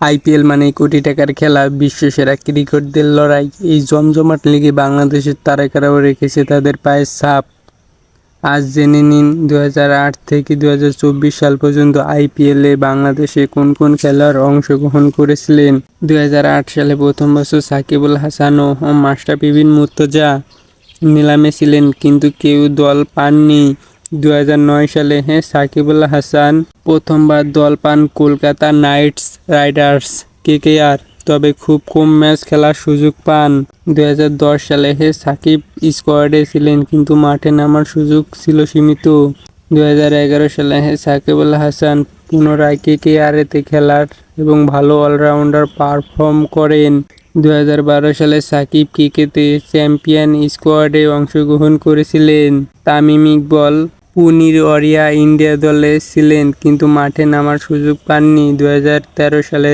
IPL মানে কোটি টাকার খেলা বিশ্বসেরা ক্রিকেটদের লড়াই, এই জমজমাট লিগে বাংলাদেশের তারকারাও রেখেছে তাদের পায়ের ছাপ। আজ জেনে নিন দু হাজার আট থেকে দুই হাজার চব্বিশ সাল পর্যন্ত আইপিএলে বাংলাদেশে কোন কোন খেলোয়াড় অংশগ্রহণ করেছিলেন? দু হাজার আট সালে প্রথম বছর সাকিবুল হাসান ও মাস্টার বিন মুর্তজা নিলামে ছিলেন, কিন্তু কেউ দল পাননি। দু হাজার নয় সালে হ্যাঁ সাকিবুল হাসান প্রথমবার দল পান কলকাতা নাইটস রাইডার্স, কেকেআর। তবে খুব কম ম্যাচ খেলার সুযোগ পান। দু হাজার দশ সালে হে সাকিব স্কোয়াডে ছিলেন কিন্তু মাঠে নামার সুযোগ ছিল সীমিত। দুহাজার এগারো সালে হে সাকিবুল হাসান পুনরায় কেকেআরেতে খেলার এবং ভালো অলরাউন্ডার পারফর্ম করেন। দু হাজার বারো সালে সাকিব ক্রিকেটে চ্যাম্পিয়ন স্কোয়াডে অংশগ্রহণ করেছিলেন। তামিম ইকবল পুনিরওয়ারিয়া ইন্ডিয়া দলে ছিলেন, কিন্তু মাঠে নামার সুযোগ পাননি। দু হাজার তেরো সালে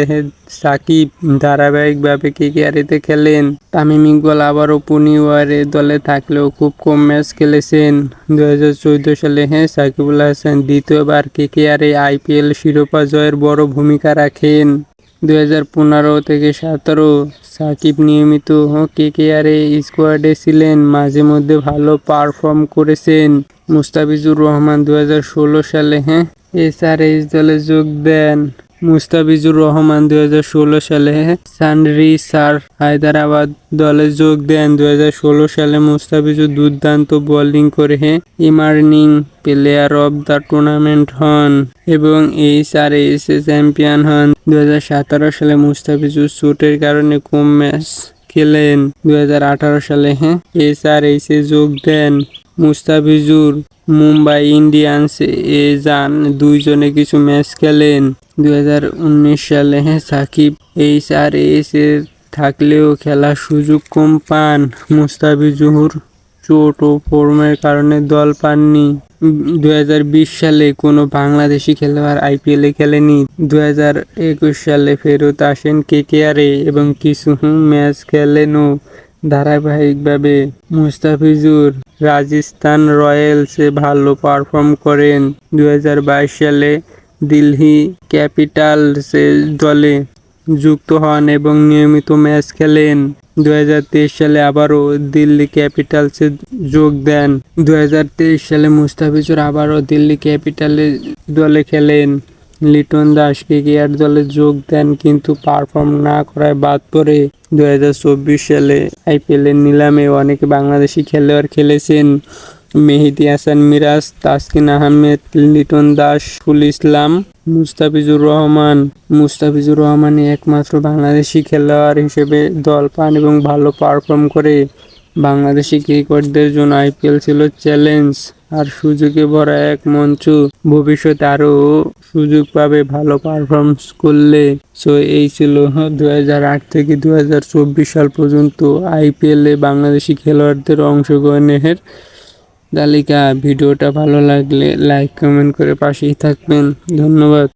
সাকিব ধারাবাহিকভাবে কেকেআরেতে খেলেন। তামিম ইকবল আবারও পুনিওয়ারে দলে থাকলেও খুব কম ম্যাচ খেলেছেন। দু হাজার চৌদ্দ সালে হ্যাঁ সাকিবুল হাসান দ্বিতীয়বার কেকেআরে আইপিএল শিরোপা জয়ের বড় ভূমিকা রাখেন। দুই হাজার পনেরো থেকে সতেরো সাকিব নিয়মিত কে কে আর এ স্কোয়াডে ছিলেন, মাঝে মধ্যে ভালো পারফর্ম করেছেন। মুস্তাফিজুর রহমান দু হাজার ষোলো সালে হ্যাঁ? এস দলে যোগ দেন। মুস্তাফিজুর রহমান দু হাজার ষোলো সালে সানরিসার হায়দ্রাবাদ দলে যোগ দেন। দুই হাজার ষোলো সালে মুস্তাফিজুর দুর্দান্ত বোলিং করে emerging player of the tournament হন এবং এইচ আর এস চ্যাম্পিয়ন হন। দু হাজার সতেরো সালে মুস্তাফিজুর চোটের কারণে কম ম্যাচ খেলেন? দু হাজার আঠারো সালে হ্যাঁ এস আর এইচ এ যোগ দেন। মুস্তাফিজুর, মুম্বাই ইন্ডিয়ান্স এ যান দুইজনে কিছু ম্যাচ খেলেন। দুই হাজার উনিশ সালে সাকিব এইচ আর এস এ থাকলেও খেলার সুযোগ কম পান মুস্তাফিজুর। চোট ও ফর্মের কারণে দল পাননি। দু হাজার বিশ সালে কোনো বাংলাদেশি খেলোয়াড় আইপিএলে খেলেনি। দুই হাজার একুশ সালে ফেরত আসেন কেকেআরে এবং কিছু ম্যাচ খেলেনও। ধারাবাহিকভাবে মুস্তাফিজুর রাজস্থান রয়্যালসে ভালো পারফর্ম করেন। দু হাজার বাইশ সালে দিল্লি ক্যাপিটালসের দলে যুক্ত হন এবং নিয়মিত ম্যাচ খেলেন। দু হাজার তেইশ সালে আবারও দিল্লি ক্যাপিটালসে যোগ দেন। দু হাজার তেইশ সালে মুস্তাফিজুর আবারও দিল্লি ক্যাপিটালে দলে খেলেন। লিটন দাস কেকেআর দলে যোগ দেন কিন্তু পারফর্ম না করায় বাদ পড়ে। দু হাজার চব্বিশ সালে আইপিএলের নিলামে অনেক বাংলাদেশি খেলোয়াড় খেলেছেন। মেহেদি হাসান, মিরাজ, তাসকিন আহমেদ, লিটন দাস, ফুল ইসলাম, মুস্তাফিজুর রহমান। মুস্তাফিজুর রহমানই একমাত্র বাংলাদেশি খেলোয়াড় হিসেবে দল পান এবং ভালো পারফর্ম করে। বাংলাদেশি ক্রিকেটদের জন্য আইপিএল ছিল চ্যালেঞ্জ আর সুযোগে ভরা এক মঞ্চ ভবিষ্যতে আরও সুযোগ পাবে ভালো পারফরমেন্স করলে। সো এই ছিল দু হাজার আট থেকে দু হাজার চব্বিশ সাল পর্যন্ত আইপিএলে বাংলাদেশি খেলোয়াড়দের অংশগ্রহণের তালিকা। ভিডিওটা ভালো লাগলে লাইক কমেন্ট করে পাশেই থাকবেন। ধন্যবাদ।